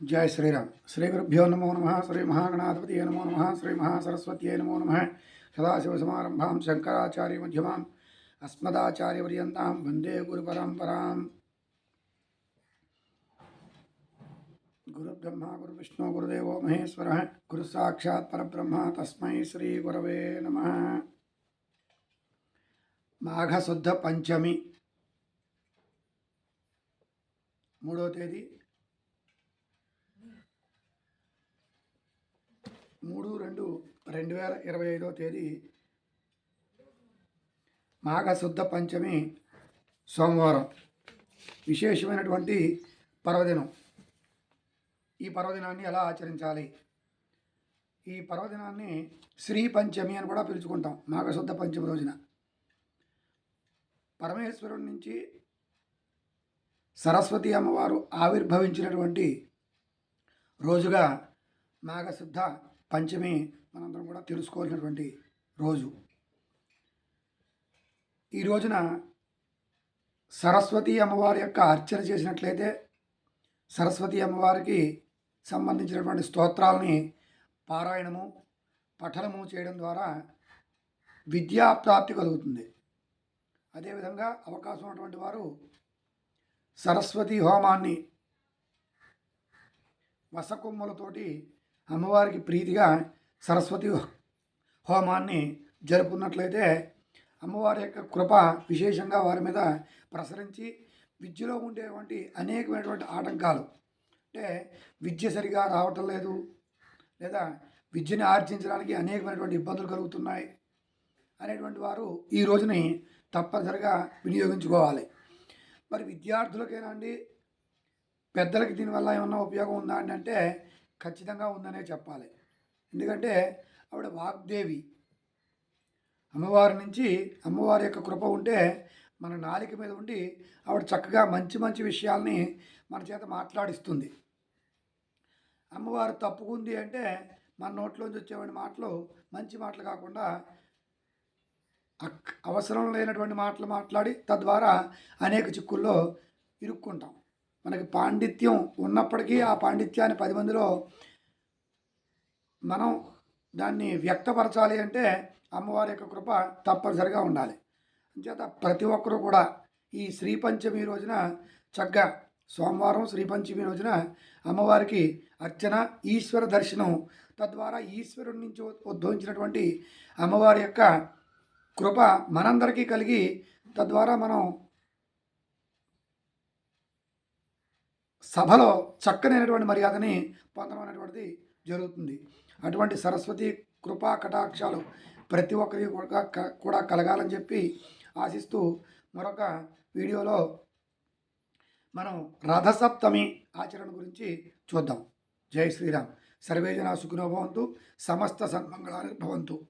జయ శ్రీరామ్ శ్రీ గురుభ్యో నమో నమ శ్రీ మహాగణాధిపతి నమో నమ శ్రీ మహాసరస్వతి నమో నమ సదాశివసమారంభాం శంకరాచార్య మధ్యమాం అస్మదాచార్యపర్యంతాం వందే గురు పరంపరాం గురుబ్రహ్మ గురు విష్ణు గురుదేవో మహేశ్వర గురు సాక్షాత్ పరబ్రహ్మ తస్మై శ్రీ గురవే నమ మాఘశుద్ధ పంచమి మూడో తేదీ మూడు రెండు రెండు వేల ఇరవై ఐదో తేదీ మాఘశుద్ధ పంచమి సోమవారం. విశేషమైనటువంటి పర్వదినం. ఈ పర్వదినాన్ని ఎలా ఆచరించాలి? ఈ పర్వదినాన్ని శ్రీ పంచమి అని కూడా పిలుచుకుంటాం మాఘశుద్ధ పంచమి రోజున. పరమేశ్వరుడి నుంచి సరస్వతి అమ్మవారు ఆవిర్భవించినటువంటి రోజుగా మాఘశుద్ధ పంచమి మనందరం కూడా తెలుసుకోవాల్సినటువంటి రోజు. ఈ రోజున సరస్వతి అమ్మవారి యొక్క అర్చన చేసినట్లయితే సరస్వతి అమ్మవారికి సంబంధించినటువంటి స్తోత్రాలని పారాయణము పఠనము చేయడం ద్వారా విద్యా ప్రాప్తి కలుగుతుంది. అదేవిధంగా అవకాశం ఉన్నటువంటి వారు సరస్వతి హోమాన్ని వసకొమ్మలతోటి అమ్మవారికి ప్రీతిగా సరస్వతి హోమాన్ని జరుపుకున్నట్లయితే అమ్మవారి యొక్క కృప విశేషంగా వారి మీద ప్రసరించి విద్యలో ఉండేటువంటి అనేకమైనటువంటి ఆటంకాలు. అంటే విద్య సరిగా రావటం లేదు. లేదా విద్యని ఆర్జించడానికి అనేకమైనటువంటి ఇబ్బందులు కలుగుతున్నాయి అనేటువంటి వారు ఈ రోజుని తప్పనిసరిగా వినియోగించుకోవాలి. మరి విద్యార్థులకైనా అండి? పెద్దలకి దీనివల్ల ఏమన్నా ఉపయోగం ఉందా అంటే ఖచ్చితంగా ఉందనే చెప్పాలి. ఎందుకంటే ఆవిడ వాగ్దేవి. అమ్మవారి నుంచి అమ్మవారి యొక్క కృప ఉంటే మన నాలిక మీద ఉండి ఆవిడ చక్కగా మంచి మంచి విషయాల్ని మన చేత మాట్లాడిస్తుంది. అమ్మవారు తప్పుకుంది అంటే మన నోట్లోంచి వచ్చేవంటి మాటలు మంచి మాటలు కాకుండా అక్- అవసరం లేనటువంటి మాటలు మాట్లాడి తద్వారా అనేక చిక్కుల్లో ఇరుక్కుంటాం. మనకి పాండిత్యం ఉన్నప్పటికీ ఆ పాండిత్యాన్ని పది మందిలో మనం దాన్ని వ్యక్తపరచాలి అంటే అమ్మవారి యొక్క కృప తప్పనిసరిగా ఉండాలి. అంచేత ప్రతి ఒక్కరూ కూడా ఈ శ్రీ పంచమి రోజున చక్కగా సోమవారం శ్రీ పంచమి రోజున అమ్మవారికి అర్చన ఈశ్వర దర్శనం తద్వారా ఈశ్వరుడి నుంచి ఉద్భవించినటువంటి అమ్మవారి యొక్క కృప మనందరికీ కలిగి తద్వారా మనం సభలో చక్కనైనటువంటి మర్యాదని పొందడం అనేటువంటిది జరుగుతుంది. అటువంటి సరస్వతి కృపా కటాక్షాలు ప్రతి ఒక్కరికి కూడా క- కూడా కలగాలని చెప్పి ఆశిస్తూ మరొక వీడియోలో మనం రథసప్తమి ఆచరణ గురించి చూద్దాం. జై శ్రీరామ్. సర్వేజన సుఖినో భవంతు సమస్త సన్మంగళాన్ని భవంతు.